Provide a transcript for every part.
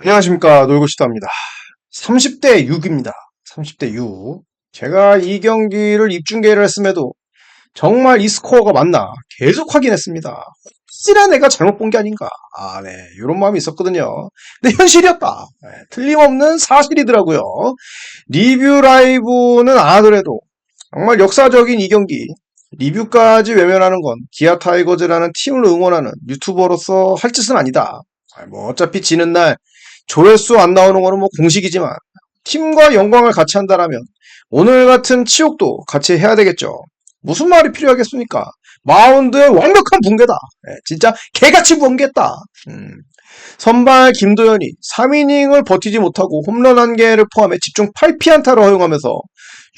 안녕하십니까. 놀고싶다입니다. 30대 6입니다. 30대 6 제가 이 경기를 입중계를 했음에도 정말 이 스코어가 맞나 계속 확인했습니다. 혹시나 내가 잘못 본 게 아닌가. 아네. 이런 마음이 있었거든요. 근데 현실이었다. 네, 틀림없는 사실이더라고요. 리뷰 라이브는 안 하더라도 정말 역사적인 이 경기 리뷰까지 외면하는 건 기아 타이거즈라는 팀을 응원하는 유튜버로서 할 짓은 아니다. 아, 뭐 어차피 지는 날 조회수 안 나오는 거는 뭐 공식이지만 팀과 영광을 같이 한다라면 오늘 같은 치욕도 같이 해야 되겠죠. 무슨 말이 필요하겠습니까? 마운드의 완벽한 붕괴다. 예, 진짜 개같이 붕괴했다. 음. 선발 김도현이 3이닝을 버티지 못하고 홈런 1개를 포함해 집중 8피안타를 허용하면서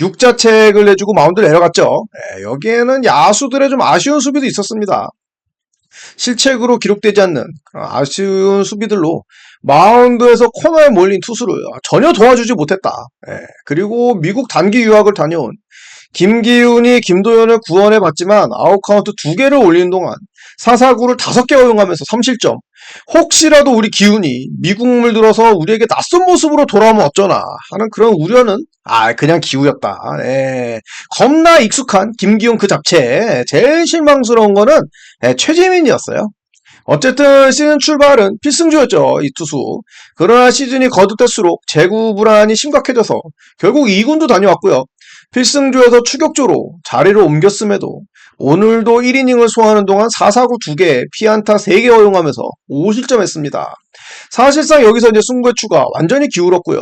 6자책을 내주고 마운드를 내려갔죠. 예, 여기에는 야수들의 좀 아쉬운 수비도 있었습니다. 실책으로 기록되지 않는 아쉬운 수비들로 마운드에서 코너에 몰린 투수를 전혀 도와주지 못했다. 예, 그리고 미국 단기 유학을 다녀온 김기훈이 김도현을 구원해 봤지만 아웃카운트 두 개를 올리는 동안 사사구를 다섯 개 허용하면서 3실점. 혹시라도 우리 기훈이 미국 물 들어서 우리에게 낯선 모습으로 돌아오면 어쩌나 하는 그런 우려는 아 그냥 기우였다. 예. 겁나 익숙한 김기훈 그 자체. 제일 실망스러운 거는 예, 최재민이었어요. 어쨌든 시즌 출발은 필승주였죠, 이 투수. 그러나 시즌이 거듭될수록 재구 불안이 심각해져서 결국 2군도 다녀왔고요. 필승조에서 추격조로 자리를 옮겼음에도 오늘도 1이닝을 소화하는 동안 4사구 2개, 피안타 3개 허용하면서 5실점 했습니다. 사실상 여기서 이제 승부의 추가 완전히 기울었고요.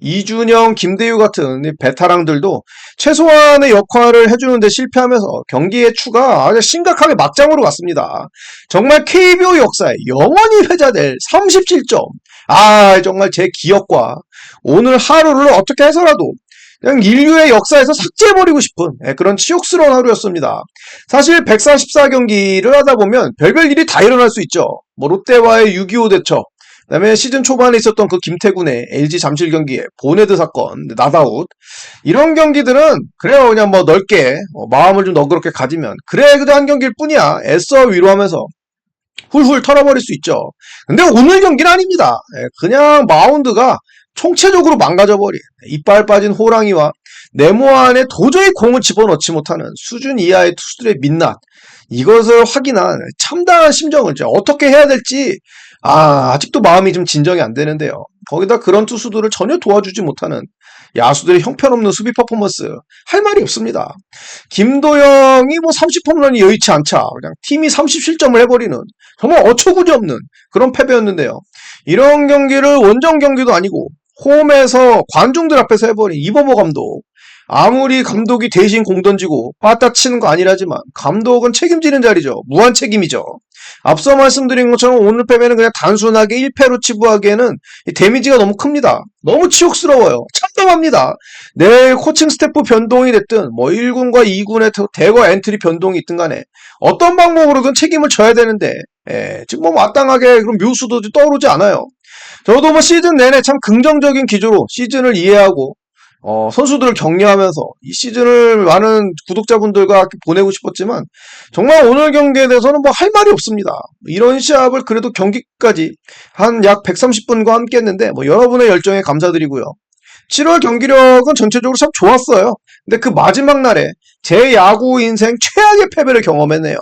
이준영, 김대유 같은 이 베테랑들도 최소한의 역할을 해주는데 실패하면서 경기의 추가 아주 심각하게 막장으로 갔습니다. 정말 KBO 역사에 영원히 회자될 37점. 아, 정말 제 기억과 오늘 하루를 어떻게 해서라도 그냥 인류의 역사에서 삭제해버리고 싶은 예, 그런 치욕스러운 하루였습니다. 사실 144경기를 하다 보면 별별 일이 다 일어날 수 있죠. 뭐 롯데와의 6.25 대처, 그다음에 시즌 초반에 있었던 그 김태군의 LG 잠실 경기에 보네드 사건, 나다웃 이런 경기들은 그래요 그냥 뭐 넓게 어, 마음을 좀 너그럽게 가지면 그래 그도 한 경기일 뿐이야 애써 위로하면서 훌훌 털어버릴 수 있죠. 근데 오늘 경기는 아닙니다. 예, 그냥 마운드가 총체적으로 망가져버린 이빨 빠진 호랑이와 네모 안에 도저히 공을 집어넣지 못하는 수준 이하의 투수들의 민낯 이것을 확인한 참다한 심정을 이제 어떻게 해야 될지 아 아직도 마음이 좀 진정이 안 되는데요. 거기다 그런 투수들을 전혀 도와주지 못하는 야수들의 형편없는 수비 퍼포먼스 할 말이 없습니다. 김도영이 뭐 30홈런이 여의치 않자 그냥 팀이 30실점을 해버리는 정말 어처구니 없는 그런 패배였는데요. 이런 경기를 원정 경기도 아니고 홈에서 관중들 앞에서 해버린 이범호 감독. 아무리 감독이 대신 공 던지고 빠따 치는 거 아니라지만 감독은 책임지는 자리죠. 무한 책임이죠. 앞서 말씀드린 것처럼 오늘 패배는 그냥 단순하게 1패로 치부하기에는 데미지가 너무 큽니다. 너무 치욕스러워요. 참담합니다. 내일 코칭 스태프 변동이 됐든 뭐 1군과 2군의 대거 엔트리 변동이 있든 간에 어떤 방법으로든 책임을 져야 되는데 예, 지금 뭐 마땅하게 그런 묘수도 떠오르지 않아요. 저도 뭐 시즌 내내 참 긍정적인 기조로 시즌을 이해하고 어, 선수들을 격려하면서 이 시즌을 많은 구독자분들과 보내고 싶었지만 정말 오늘 경기에 대해서는 뭐 할 말이 없습니다. 이런 시합을 그래도 경기까지 한 약 130분과 함께 했는데 뭐 여러분의 열정에 감사드리고요. 7월 경기력은 전체적으로 참 좋았어요. 근데 그 마지막 날에 제 야구 인생 최악의 패배를 경험했네요.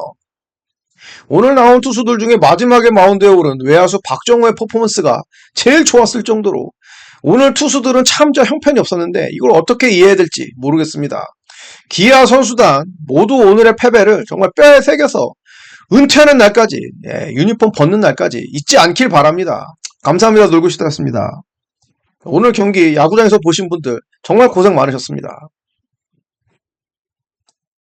오늘 나온 투수들 중에 마지막에 마운드에 오른 외야수 박정우의 퍼포먼스가 제일 좋았을 정도로 오늘 투수들은 참저 형편이 없었는데 이걸 어떻게 이해해야 될지 모르겠습니다. 기아 선수단 모두 오늘의 패배를 정말 뼈에 새겨서 은퇴하는 날까지 예, 유니폼 벗는 날까지 잊지 않길 바랍니다. 감사합니다. 놀고 싶다였습니다. 오늘 경기 야구장에서 보신 분들 정말 고생 많으셨습니다.